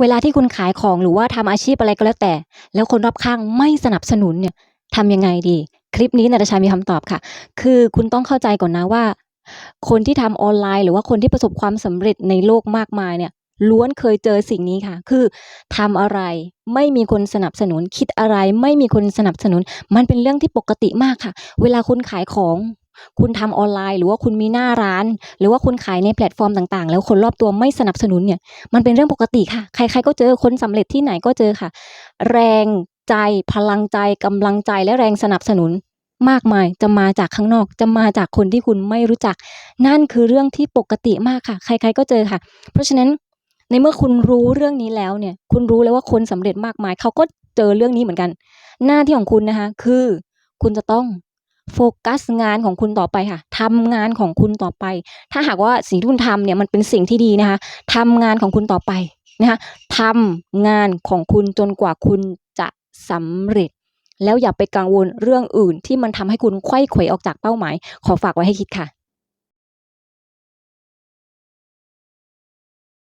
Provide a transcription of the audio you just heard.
เวลาที่คุณขายของหรือว่าทำอาชีพอะไรก็แล้วแต่ แล้วคนรอบข้างไม่สนับสนุนเนี่ยทำยังไงดี คลิปนี้นาตาชามีคำตอบค่ะ คือคุณต้องเข้าใจก่อนนะว่า คนที่ทำออนไลน์หรือว่าคนที่ประสบความสำเร็จในโลกมากมายเนี่ยล้วนเคยเจอสิ่งนี้ค่ะ คือทำอะไรไม่มีคนสนับสนุน คิดอะไรไม่มีคนสนับสนุน มันเป็นเรื่องที่ปกติมากค่ะ เวลาคุณขายของ คุณทำออนไลน์ หรือว่าคุณมีหน้าร้าน หรือว่าคุณขายในแพลตฟอร์มต่างๆ แล้วคนรอบตัวไม่สนับสนุนเนี่ย มันเป็นเรื่องปกติค่ะ ใครๆก็เจอคนสำเร็จที่ไหนก็เจอค่ะ แรงใจพลังใจกำลังใจและแรงสนับสนุนมากมายจะมาจากข้างนอกจะมาจากคนที่คุณไม่รู้จัก นั่นคือเรื่องที่ปกติมากค่ะ ใครๆก็เจอค่ะ เพราะฉะนั้นในเมื่อคุณรู้เรื่องนี้แล้วเนี่ย คุณรู้แล้วว่าคนสำเร็จมากมาย เขาก็เจอเรื่องนี้เหมือนกัน หน้าที่ของคุณนะคะ คือ คุณจะต้อง โฟกัสงานของคุณต่อไปค่ะทำงานของคุณต่อไป ถ้าหากว่าสิ่งที่คุณทำเนี่ยมันเป็นสิ่งที่ดีนะคะทำงานของคุณต่อไปนะคะทำงานของคุณจนกว่าคุณจะสำเร็จ แล้วอย่าไปกังวลเรื่องอื่นที่มันทำให้คุณไข้เขวออกจากเป้าหมาย ขอฝากไว้ให้คิดค่ะ